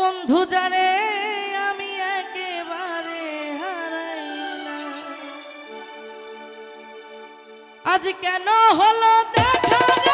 বন্ধু জানে আমি একেবারে হারাই না। আজ কেন হলো দেখা